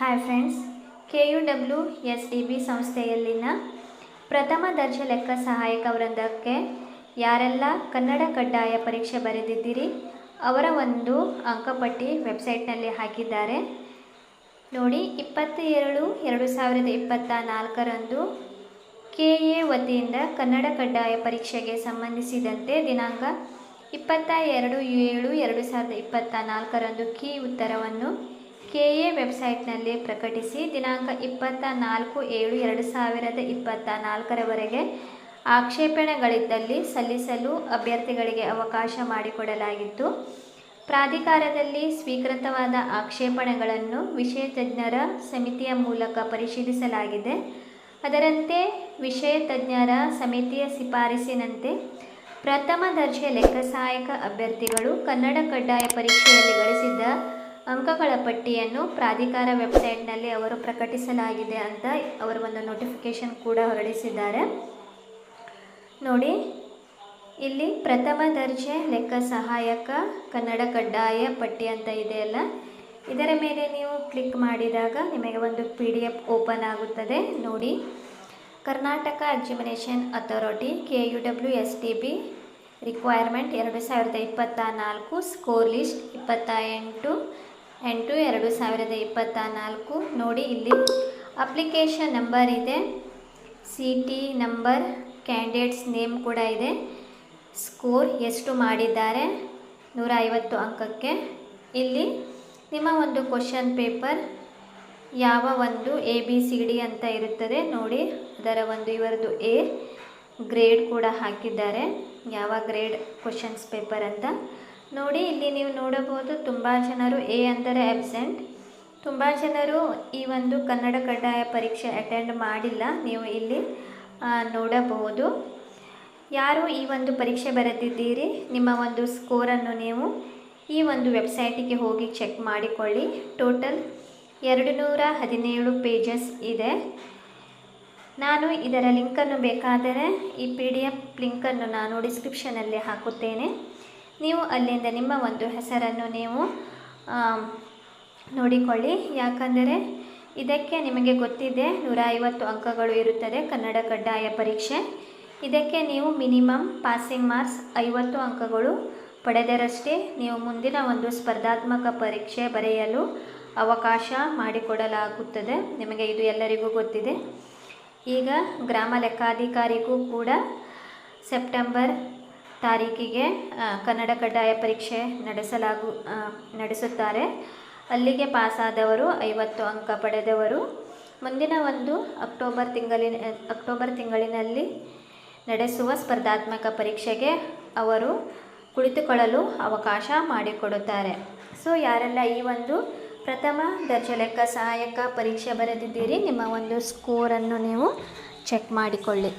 Hi friends K U W S D B ಸಂಸ್ಥೆಯಲ್ಲಿನ ಪ್ರಥಮ ದರ್ಜೆ ಲೆಕ್ಕ ಸಹಾಯಕ ವೃಂದಕ್ಕೆ ಯಾರೆಲ್ಲ ಕನ್ನಡ ಕಡ್ಡಾಯ ಪರೀಕ್ಷೆ ಬರೆದಿದ್ದೀರಿ, ಅವರ ಒಂದು ಅಂಕಪಟ್ಟಿ ವೆಬ್ಸೈಟ್ನಲ್ಲಿ ಹಾಕಿದ್ದಾರೆ. ನೋಡಿ ಇಪ್ಪತ್ತ ಎರಡು ಎರಡು ಸಾವಿರದ ಇಪ್ಪತ್ತ ನಾಲ್ಕರಂದು ಕೆ ಎ ವತಿಯಿಂದ ಕನ್ನಡ ಕಡ್ಡಾಯ ಪರೀಕ್ಷೆಗೆ ಸಂಬಂಧಿಸಿದಂತೆ ದಿನಾಂಕ ಇಪ್ಪತ್ತ ಎರಡು ಏಳು ಎರಡು ಸಾವಿರದ ಇಪ್ಪತ್ತ ನಾಲ್ಕರಂದು ಕೀ ಉತ್ತರವನ್ನು ಕೆ ಎ ವೆಬ್ಸೈಟ್ನಲ್ಲಿ ಪ್ರಕಟಿಸಿ ದಿನಾಂಕ ಇಪ್ಪತ್ತ ನಾಲ್ಕು ಏಳು ಎರಡು ಸಾವಿರದ ಇಪ್ಪತ್ತ ನಾಲ್ಕರವರೆಗೆ ಆಕ್ಷೇಪಣೆಗಳಿದ್ದಲ್ಲಿ ಸಲ್ಲಿಸಲು ಅಭ್ಯರ್ಥಿಗಳಿಗೆ ಅವಕಾಶ ಮಾಡಿಕೊಡಲಾಗಿತ್ತು. ಪ್ರಾಧಿಕಾರದಲ್ಲಿ ಸ್ವೀಕೃತವಾದ ಆಕ್ಷೇಪಣೆಗಳನ್ನು ವಿಷಯ ತಜ್ಞರ ಸಮಿತಿಯ ಮೂಲಕ ಪರಿಶೀಲಿಸಲಾಗಿದೆ. ಅದರಂತೆ ವಿಷಯ ತಜ್ಞರ ಸಮಿತಿಯ ಶಿಫಾರಸಿನಂತೆ ಪ್ರಥಮ ದರ್ಜೆ ಲೆಕ್ಕ ಸಹಾಯಕ ಅಭ್ಯರ್ಥಿಗಳು ಕನ್ನಡ ಕಡ್ಡಾಯ ಪರೀಕ್ಷೆಯಲ್ಲಿ ಗಳಿಸಿದ್ದ ಅಂಕಗಳ ಪಟ್ಟಿಯನ್ನು ಪ್ರಾಧಿಕಾರ ವೆಬ್ಸೈಟ್ನಲ್ಲಿ ಅವರು ಪ್ರಕಟಿಸಲಾಗಿದೆ ಅಂತ ಅವರು ಒಂದು ನೋಟಿಫಿಕೇಶನ್ ಕೂಡ ಹೊರಡಿಸಿದ್ದಾರೆ. ನೋಡಿ, ಇಲ್ಲಿ ಪ್ರಥಮ ದರ್ಜೆ ಲೆಕ್ಕ ಸಹಾಯಕ ಕನ್ನಡ ಕಡ್ಡಾಯ ಪಟ್ಟಿ ಅಂತ ಇದೆಯಲ್ಲ ಇದರ ಮೇಲೆ ನೀವು ಕ್ಲಿಕ್ ಮಾಡಿದಾಗ ನಿಮಗೆ ಒಂದು ಪಿ ಡಿ ಎಫ್ ಓಪನ್ ಆಗುತ್ತದೆ. ನೋಡಿ, Karnataka examination authority K U W S T B requirement ಎರಡು ಸಾವಿರದ ಇಪ್ಪತ್ತ ನಾಲ್ಕು ಸ್ಕೋರ್ ಲಿಸ್ಟ್ ಇಪ್ಪತ್ತ ಎಂಟು ಎಂಟು ಎರಡು ಸಾವಿರದ ಇಪ್ಪತ್ತ ನಾಲ್ಕು. ನೋಡಿ ಇಲ್ಲಿ ಅಪ್ಲಿಕೇಶನ್ ನಂಬರ್ ಇದೆ. C T number, candidates name ಕೂಡ ಇದೆ. ಸ್ಕೋರ್ ಎಷ್ಟು ಮಾಡಿದ್ದಾರೆ? ನೂರ ಐವತ್ತು ಅಂಕಕ್ಕೆ. ಇಲ್ಲಿ ನಿಮ್ಮ ಒಂದು ಕ್ವಶನ್ ಪೇಪರ್, ಯಾವ ಒಂದು ಎ, ಬಿ, ಸಿ, ಡಿ ಅಂತ ಇರುತ್ತದೆ. ನೋಡಿ, ಅದರ ಒಂದು ಇವರದು ಎ, ಗ್ರೇಡ್ ಕೂಡ ಹಾಕಿದ್ದಾರೆ. ಯಾವ ಗ್ರೇಡ್ ಕ್ವಶನ್ಸ್ ಪೇಪರ್ ಅಂತ. ನೋಡಿ, ಇಲ್ಲಿ ನೀವು ನೋಡಬಹುದು ತುಂಬ ಜನರು ಎ ಅಂದರೆ ಆಬ್ಸೆಂಟ್ ತುಂಬ ಜನರು ಈ ಒಂದು ಕನ್ನಡ ಕಡ್ಡಾಯ ಪರೀಕ್ಷೆ ಅಟೆಂಡ್ ಮಾಡಿಲ್ಲ. ನೀವು ಇಲ್ಲಿ ನೋಡಬಹುದು. ಯಾರು ಈ ಒಂದು ಪರೀಕ್ಷೆ ಬರೆದಿದ್ದೀರಿ? ನಿಮ್ಮ ಒಂದು ಸ್ಕೋರನ್ನು ನೀವು ಈ ಒಂದು ವೆಬ್ಸೈಟಿಗೆ ಹೋಗಿ ಚೆಕ್ ಮಾಡಿಕೊಳ್ಳಿ. ಟೋಟಲ್ ಎರಡು ನೂರ ಹದಿನೇಳು ಪೇಜಸ್ ಇದೆ. ನಾನು ಇದರ ಲಿಂಕನ್ನು ಬೇಕಾದರೆ ಈ ಪಿ ಡಿ ಎಫ್ ಲಿಂಕನ್ನು ನಾನು ಡಿಸ್ಕ್ರಿಪ್ಷನಲ್ಲಿ ಹಾಕುತ್ತೇನೆ. ನೀವು ಅಲ್ಲಿಂದ ನಿಮ್ಮ ಒಂದು ಹೆಸರನ್ನು ನೀವು ನೋಡಿಕೊಳ್ಳಿ. ಯಾಕಂದರೆ ಇದಕ್ಕೆ ನಿಮಗೆ ಗೊತ್ತಿದೆ ನೂರ ಐವತ್ತು ಅಂಕಗಳು ಇರುತ್ತದೆ ಕನ್ನಡ ಕಡ್ಡಾಯ ಪರೀಕ್ಷೆ. ಇದಕ್ಕೆ ನೀವು ಮಿನಿಮಮ್ ಪಾಸಿಂಗ್ ಮಾರ್ಕ್ಸ್ ಐವತ್ತು ಅಂಕಗಳು ಪಡೆದರಷ್ಟೇ ನೀವು ಮುಂದಿನ ಒಂದು ಸ್ಪರ್ಧಾತ್ಮಕ ಪರೀಕ್ಷೆ ಬರೆಯಲು ಅವಕಾಶ ಮಾಡಿಕೊಡಲಾಗುತ್ತದೆ. ನಿಮಗೆ ಇದು ಎಲ್ಲರಿಗೂ ಗೊತ್ತಿದೆ. ಈಗ ಗ್ರಾಮ ಲೆಕ್ಕಾಧಿಕಾರಿಗೂ ಕೂಡ ಸೆಪ್ಟೆಂಬರ್ ತಾರೀಕಿಗೆ ಕನ್ನಡ ಕಡ್ಡಾಯ ಪರೀಕ್ಷೆ ನಡೆಸಲಾಗು ನಡೆಸುತ್ತಾರೆ. ಅಲ್ಲಿಗೆ ಪಾಸಾದವರು ಐವತ್ತು ಅಂಕ ಪಡೆದವರು. ಮುಂದಿನ ಒಂದು ಅಕ್ಟೋಬರ್ ತಿಂಗಳಿನ ಅಕ್ಟೋಬರ್ ತಿಂಗಳಿನಲ್ಲಿ ನಡೆಸುವ ಸ್ಪರ್ಧಾತ್ಮಕ ಪರೀಕ್ಷೆಗೆ ಅವರು ಕುಳಿತುಕೊಳ್ಳಲು ಅವಕಾಶ ಮಾಡಿಕೊಡುತ್ತಾರೆ. ಸೊ, ಯಾರೆಲ್ಲ ಈ ಒಂದು ಪ್ರಥಮ ದರ್ಜೆ ಲೆಕ್ಕ ಸಹಾಯಕ ಪರೀಕ್ಷೆ ಬರೆದಿದ್ದೀರಿ, ನಿಮ್ಮ ಒಂದು ಸ್ಕೋರನ್ನು ನೀವು ಚೆಕ್ ಮಾಡಿಕೊಳ್ಳಿ.